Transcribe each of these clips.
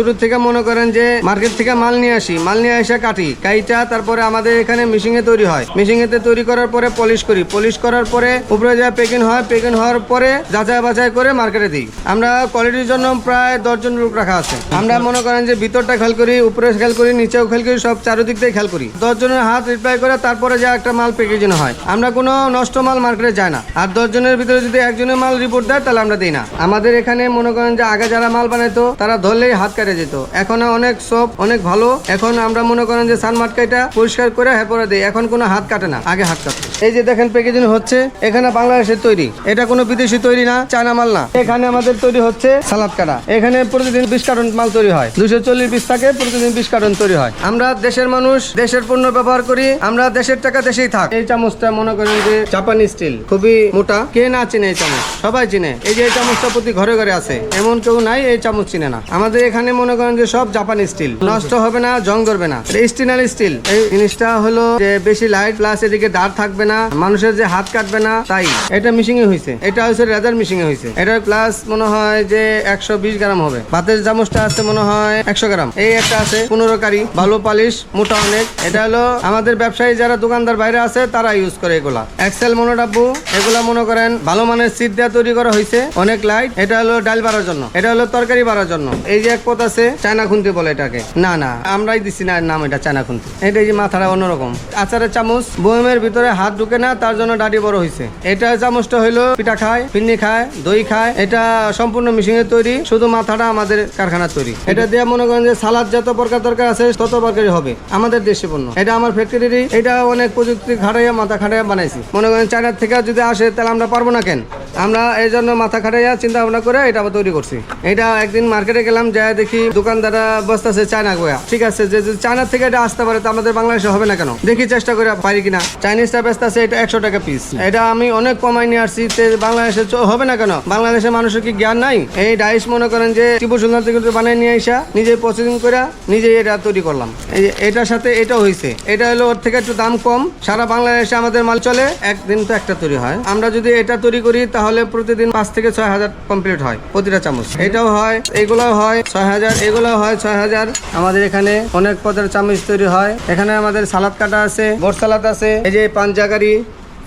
শুরু থেকে মনে করেন যে মার্কেট থেকে মাল নিয়ে আসি, মাল নিয়ে এসে কাটি, কাইটা তারপরে আমাদের এখানে মেশিং এ তৈরি হয়। মেশিং এতে তৈরি করার পরে পলিশ করি। পলিশ করার পরে উপরে যায় পেকিং হয় পেকিং হওয়ার পরে যাচাই বাছাই করে মার্কেটে দিই। আমরা কোয়ালিটির জন্য প্রায় দশজন লোক রাখা আছে। আমরা মনে করেন যে ভিতরটা খেয়াল করি, উপরে খেয়াল করি, নিচেও খেয়াল করি, সব চারিদিক দিয়ে খেয়াল করি। দশজনের হাত রিপ্লাই করে তারপরে যা একটা মাল প্যাকেজিং হয়। আমরা কোনো নষ্ট মাল মার্কেটে যায় না। আর দশজনের ভিতরে যদি একজনের মাল রিপোর্ট দেয়, তাহলে আমরা দিই না। আমাদের এখানে মনে করেন যে আগে যারা মাল বানাইতো, তারা ধরলেই হাত কেটে যেত। এখন অনেক সব অনেক ভালো। এখন আমরা মনে করেন যে সানমার্ট কাইটা পরিষ্কার করে এরপরে দিই। এখন কোনো হাত কাটে না, আগে হাত কাটে এই যে দেখেন প্যাকেজিং হচ্ছে, এখানে বাংলাদেশের তৈরি। এটা কোনো বিদেশি তৈরি না, চায়না মাল না। এখানে আমাদের তৈরি হচ্ছে সালাদ কাটা। এখানে প্রতিদিন বিশ কার্টন মাল তৈরি হয়। দুশো চল্লিশ পিস থাকে, প্রতিদিন বিশ কার্টন তৈরি হয়। আমরা দেশের মানুষ, দেশের পণ্য ব্যবহার করি, আমরা দেশের টাকা দেশেই থাক। এই চামচটা মনে করেন যে জাপানি স্টিল খুবই মোটা। কে না চিনে এই চামচ? সবাই চিনে। এই যে এই চামচটা প্রতি ঘরে ঘরে আছে। এমন কেউ নাই, এই চামচ চিনে না। আমাদের এখানে মনে করেন যে সব জাপানি স্টিল নষ্ট হবে না, জং ধরবে না। স্টিনাল স্টিল এই জিনিসটা হলো যে বেশি লাইট প্লাস এদিকে দাঁড় থাকবে না, মানুষের যে হাত কাটবে না, তাই। এটা মিশিং এ হয়েছে এটা হচ্ছে রেজার মিশিং এ হয়েছে এটা প্লাস মনে হয় যে একশো বিশ গ্রাম হবে। ভাতের চামচটা আছে মনে হয় একশো গ্রাম। এই একটা আছে, পনেরো কারি, ভালো পালিশ, মোটা অনেক। এটা হলো আমাদের ব্যবসায়ী যারা দোকানদার বাইরে আছে, তারা ইউজ করে এগুলা। এক্সেল মনোডাব্বু এগুলা মনে করেন ভালো মানের সিট দেওয়া তৈরি করা হয়েছে অনেক লাইট এটা হলো ডাল বাড়ার জন্য। এটা হলো তরকারি বাড়ার জন্য। এই যে এক আছে চায়না খুন্তি বলে এটাকে। না না, আমরাই দিছি না নাম এটা চায়না খুন্তি এটা যে মাথাটা অন্যরকম। আচারের চামচ, বয়মের ভিতরে হাত ঢুকে না, তার জন্য ডাডি বড় হয়েছে এটা চামচটা হলো পিঠা খায় পিন্নি খায়, দই খায়। এটা সম্পূর্ণ মিশিং এর তৈরি, শুধু মাথাটা আমাদের কারখানার তৈরি। এটা দিয়ে মনে করেন যে সালাদ যত প্রকার দরকার আছে, তত প্রকারই হবে। আমাদের দেশে পণ্য। এটা আমার ফ্যাক্টরিরই এটা অনেক প্রযুক্তি খাটাইয়া, মাথা খাটাইয়া বানাইছি। মনে করেন চায়নার থেকে যদি আসে, তাহলে আমরা পারব না কেন? আমরা এই জন্য মাথা খাটাইয়া চিন্তা ভাবনা করে এটা তৈরি করছি। এটা একদিন মার্কেটে গেলাম যায় দেখি দোকানদাররা বসতেছে চায়না গোয়া। ঠিক আছে, যে চায়নার থেকে এটা আসতে পারে, তো আমাদের বাংলাদেশে হবে না কেন? দেখি চেষ্টা করে পারি কিনা। চাইনিজটা ব্যস্ত আছে এটা একশো টাকা পিস এটা আমি অনেক কমাই নিয়ে আসছি বাংলাদেশে হবে না কেন? বাংলাদেশের মানুষের কি জ্ঞান নাই? এই ডাইস মনে করেন যে টিপু সুলতান থেকে বানিয়ে নিয়ে আসা নিজে প্রসেসিং করে নিজে এটা তৈরি করলাম। এই যে এটার সাথে এটা হয়েছে এটা হলো ওর থেকে একটু দাম কম। সারা বাংলাদেশে আমাদের মাল চলে, একদিন তো একটা তৈরি হয়। আমরা যদি এটা তৈরি করি, তাহলে প্রতিদিন পাঁচ থেকে ছয় হাজার কমপ্লিট হয় প্রতিটা চামচ। এটাও হয় এগুলো হয় ছয় হাজার, এগুলো হয় ছয় হাজার। আমাদের এখানে অনেক পদের চামচ তৈরি হয়। এখানে আমাদের সালাদ কাটা আছে বট সালাদ আছে, এই যে পাঞ্জাকারি,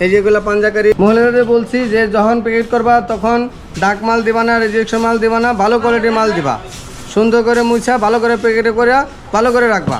এই যেগুলো পাঞ্জাকারি। মহিলাদের বলছি যে যখন প্যাকেট করবা, তখন ডাক মাল দিবা না রেজিস্ট্রেশন মাল দিবা না, ভালো কোয়ালিটির মাল দিবা। সুন্দর করে মুছা, ভালো করে প্যাকেটে করে ভালো করে রাখবা।